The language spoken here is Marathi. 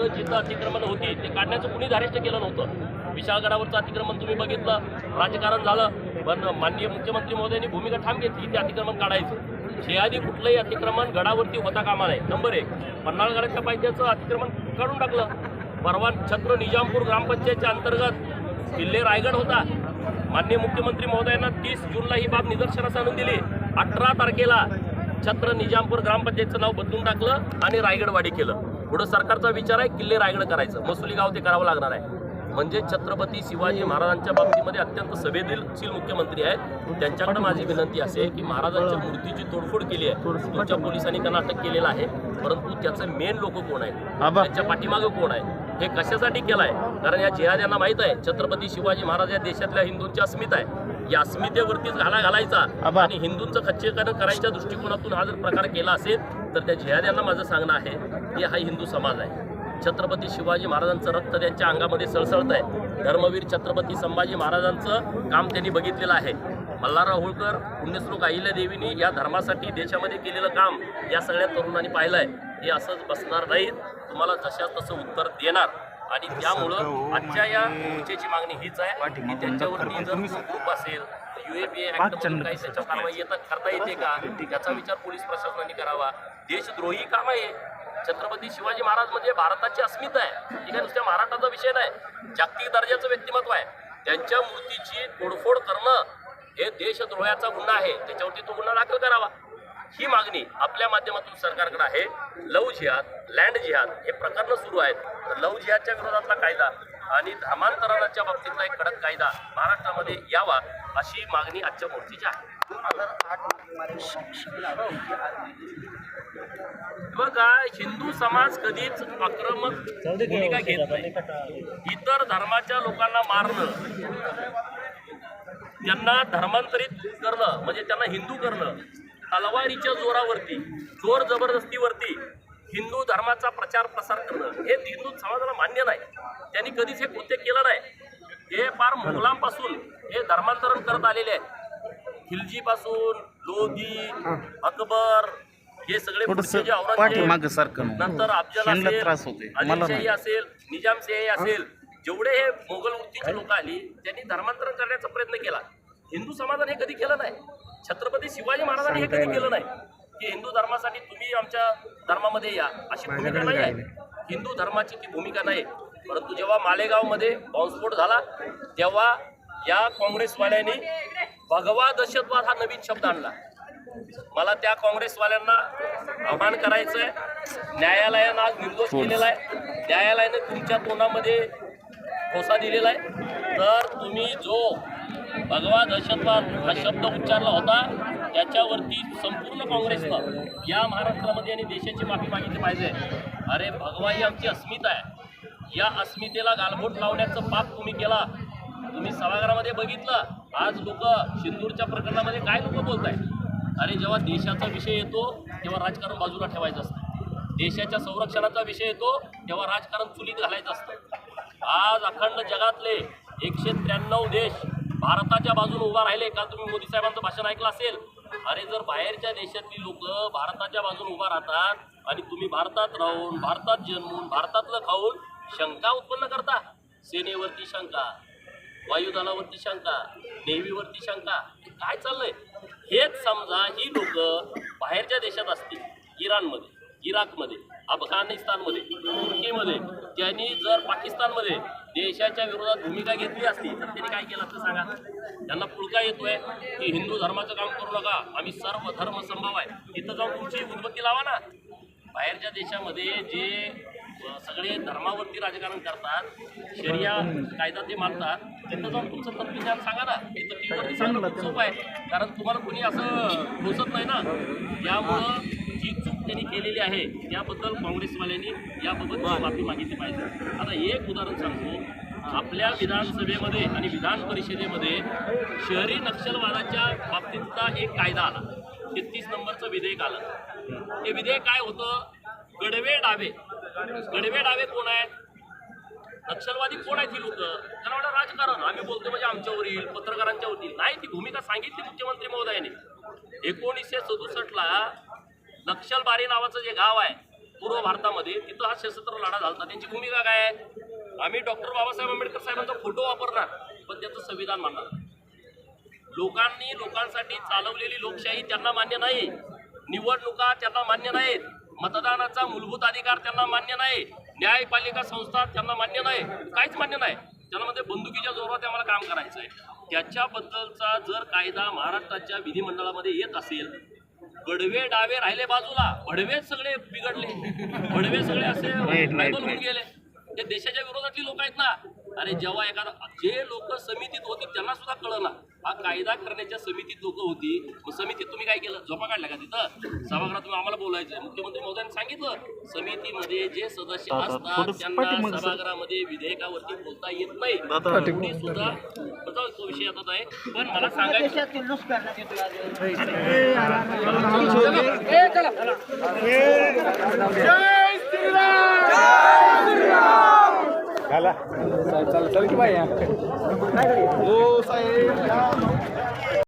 तिथं जिथं अतिक्रमण होती ते काढण्याचं कुणी धारिष्ट केलं नव्हतं. विशाळगडावरचं अतिक्रमण तुम्ही बघितलं राजकारण झालं. पण माननीय मुख्यमंत्री महोदयांनी भूमिका ठाम घेतली ते अतिक्रमण काढायचं. शेआधी कुठलंही अतिक्रमण गडावरती होता कामा नाही नंबर एक पन्हाळगडाच्या पायथ्याचं अतिक्रमण काढून टाकलं. परवान छत्र निजामपूर ग्रामपंचायतच्या अंतर्गत किल्ले रायगड होता. माननीय मुख्यमंत्री महोदयांना तीस जूनला ही बाब निदर्शनास आणून दिली. अठरा तारखेला छत्र निजामपूर ग्रामपंचायतचं नाव बदलून टाकलं आणि रायगडवाडी केलं. पुढं सरकारचा विचार आहे किल्ले रायगड करायचं. मसुली गाव ते करावं लागणार आहे. म्हणजे छत्रपती शिवाजी महाराजांच्या बाबतीमध्ये अत्यंत संवेदनशील मुख्यमंत्री आहेत. त्यांच्याकडे माझी विनंती असे की महाराजांच्या मूर्तीची तोडफोड केली आहे. तुमच्या पोलिसांनी त्यांना अटक केलेलं आहे. परंतु त्याचं मेन लोक कोण आहेत. त्यांच्या पाठीमागं कोण आहे हे कशासाठी केलं आहे कारण या जिहाद्यांना माहीत आहे छत्रपती शिवाजी महाराज या देशातल्या हिंदूंची अस्मिता आहे या अस्मितेवरतीच घाला घालायचा. आणि हिंदूंचं खच्चीकरण करायच्या दृष्टिकोनातून हा जर प्रकार केला असेल तर त्या जिहाद्यांना माझं सांगणं आहे की हा हिंदू समाज आहे. छत्रपती शिवाजी महाराजांचं रक्त त्यांच्या अंगामध्ये सळसळत आहे धर्मवीर छत्रपती संभाजी महाराजांचं काम त्यांनी बघितलेलं आहे. मल्हारराव होळकर पुण्यश्लोक देवीनी या धर्मासाठी देशामध्ये केलेलं काम या सगळ्या तरुणांनी पाहिलं आहे हे असंच बसणार नाहीत. तुम्हाला जशा तसं उत्तर देणार. आणि त्यामुळं आजच्या या मोर्चेची मागणी हीच आहे की त्यांच्यावरती जर खूप असेल युएपी ऍक्ट काही त्याच्या कारवाई येतात करता येते का? याचा विचार पोलीस प्रशासनाने करावा. देशद्रोही काम आहे. छत्रपती शिवाजी महाराज म्हणजे भारताची अस्मिता आहे. ही काय नुसत्या महाराष्ट्राचा विषय नाही. जागतिक दर्जाचं व्यक्तिमत्व आहे. त्यांच्या मूर्तीची तोडफोड करणं हे देशद्रोहाचा गुन्हा आहे. त्याच्यावरती तो गुन्हा दाखल करावा. ही मागणी आपल्या माध्यमातून सरकारकडे आहे. लव जिहाद लँड जिहाद हे प्रकरणं सुरू आहेत. तर लव जिहादच्या विरोधातला कायदा आणि धर्मांतरणाच्या बाबतीतला एक कडक कायदा महाराष्ट्रामध्ये यावा अशी मागणी आजच्या मोर्चीची आहे. बघा हिंदू समाज कधीच आक्रमक भूमिका घेत नाही. इतर धर्माच्या लोकांना मारणं त्यांना धर्मांतरित करणं म्हणजे त्यांना हिंदू करणं तलवारीच्या जोरावरती जोर जबरदस्तीवरती हिंदू धर्माचा प्रचार प्रसार करणं हे हिंदू समाजाला मान्य नाही. त्यांनी कधीच हे कृत्य केलं नाही. हे फार मुघलांपासून हे धर्मांतरण करत आलेले आहेत. खिलजीपासून लोधी अकबर हे सगळे जे औरंगजेब नंतर अफजल असेल निजामशाही असेल जेवढे हे मोगल वृत्तीचे लोक आली त्यांनी धर्मांतरण करण्याचा प्रयत्न केला. हिंदू समाजाने हे कधी केलं नाही. छत्रपती शिवाजी महाराजांनी हे कधी केलं नाही? की हिंदू धर्मासाठी तुम्ही आमच्या धर्मामध्ये या अशी भूमिका नाही आहे. हिंदू धर्माची ती भूमिका नाही. परंतु जेव्हा मालेगावमध्ये बॉम्बस्फोट झाला तेव्हा या काँग्रेसवाल्यांनी भगवा दहशतवाद हा नवीन शब्द आणला. मला त्या काँग्रेसवाल्यांना आव्हान करायचंय. न्यायालयानं आज निर्दोष केलेला आहे. न्यायालयाने तुमच्या तोंडामध्ये ठोसा दिलेला आहे. तर तुम्ही जो भगवा दहशतवाद हा शब्द उच्चारला होता त्याच्यावरती संपूर्ण काँग्रेसनं या महाराष्ट्रामध्ये आणि देशाची माफी मागितली पाहिजे. अरे भगवा ही आमची अस्मिता आहे. या अस्मितेला गालबोट लावण्याचं पाप तुम्ही केला. तुम्ही सभागृहामध्ये बघितलं. आज लोक सिंदूरच्या प्रकरणामध्ये काय लोक बोलत आहेत अरे जेव्हा देशाचा विषय येतो तेव्हा राजकारण बाजूला ठेवायचं असतं. देशाच्या संरक्षणाचा विषय येतो तेव्हा राजकारण चुलीत घालायचं असतं. आज अखंड जगातले एकशे त्र्याण्णव देश भारताच्या बाजूने उभा राहिले. काल तुम्ही मोदी साहेबांचं भाषण ऐकलं असेल. अरे जर बाहेरच्या देशातली लोक भारताच्या बाजूने उभा राहतात आणि तुम्ही भारतात राहून भारतात जन्मून भारतातलं खाऊन शंका उत्पन्न करता. सेनेवरती शंका वायुदलावरती शंका नेव्हीवरती शंका काय चाललंय? हेच समजा ही लोक बाहेरच्या देशात असतील. इराणमध्ये इराकमध्ये अफगाणिस्तानमध्ये तुर्कीमध्ये. त्यांनी जर पाकिस्तानमध्ये देशाच्या विरोधात भूमिका घेतली असती तर त्यांनी काय केलं असतं सांगा? त्यांना पुळका येतोय की हिंदू धर्माचं काम करू नका आम्ही सर्व धर्म संभव आहे तिथं जाऊन तुमची उदबत्ती लावा ना. बाहेरच्या देशामध्ये जे सगळे धर्मावरती राजकारण करतात शरिया कायदा ते मानतात तिथं जाऊन तुमचं तत्वज्ञान सांगा ना. तिथं टीव्हीवरती सांगणं खूप सोपं आहे. कारण तुम्हाला कोणी असं घोसत नाही ना. त्यामुळं त्यांनी केलेली आहे. त्याबद्दल काँग्रेसवाल्यांनी याबाबत माफी मागितली पाहिजे. आता एक उदाहरण सांगतो. आपल्या विधानसभेमध्ये आणि विधान परिषदेमध्ये शहरी नक्षलवादाच्या बाबतीतचा एक कायदा आला. तेहतीस नंबरचं विधेयक आलं. हे विधेयक काय होतं? गडवे डावे. गडवे डावे कोण आहेत? नक्षलवादी कोण आहेत ही लोक? त्यांना वाटलं राजकारण. आम्ही बोलतो म्हणजे आमच्यावर येईल पत्रकारांच्यावर येईल. नाही ती भूमिका सांगितली मुख्यमंत्री महोदयाने. एकोणीसशे सदुसष्टला नक्षलबारी नावाचं जे गाव आहे पूर्व भारतामध्ये तिथं हा सशस्त्र लढा झाला त्यांची भूमिका काय आहे? आम्ही डॉक्टर बाबासाहेब आंबेडकर साहेबांचा फोटो वापरणार पण त्याचं संविधान मानणार लोकांनी लोकांसाठी चालवलेली लोकशाही त्यांना मान्य नाही. निवडणुका त्यांना मान्य नाहीत. मतदानाचा मूलभूत अधिकार त्यांना मान्य नाही. न्यायपालिका संस्था त्यांना मान्य नाही. काहीच मान्य नाही. त्यांना मध्ये बंदुकीच्या जोरावर आम्हाला काम करायचं आहे त्याच्याबद्दलचा जर कायदा महाराष्ट्राच्या विधिमंडळामध्ये येत असेल गडवे डावे राहिले बाजूला. भडवे सगळे बिघडले. भडवे सगळे असे होऊन गेले. ते देशाच्या विरोधातली लोक आहेत ना. अरे जेव्हा एखादा जे लोक समितीत होते त्यांना सुद्धा कळलं हा कायदा करण्याच्या समितीत लोक होती. मग समितीत तुम्ही काय केलं? झोपा काढल्या का तिथं? सभागृहात तुम्ही आम्हाला बोलायचं. मुख्यमंत्री महोदयांनी सांगितलं. समितीमध्ये जे सदस्य असतात त्यांना सभागृहामध्ये विधेयकावरती बोलता येत नाही. तुम्ही सुद्धा तो विषय आता आहे. पण मला सांगायचं चल चल की बाई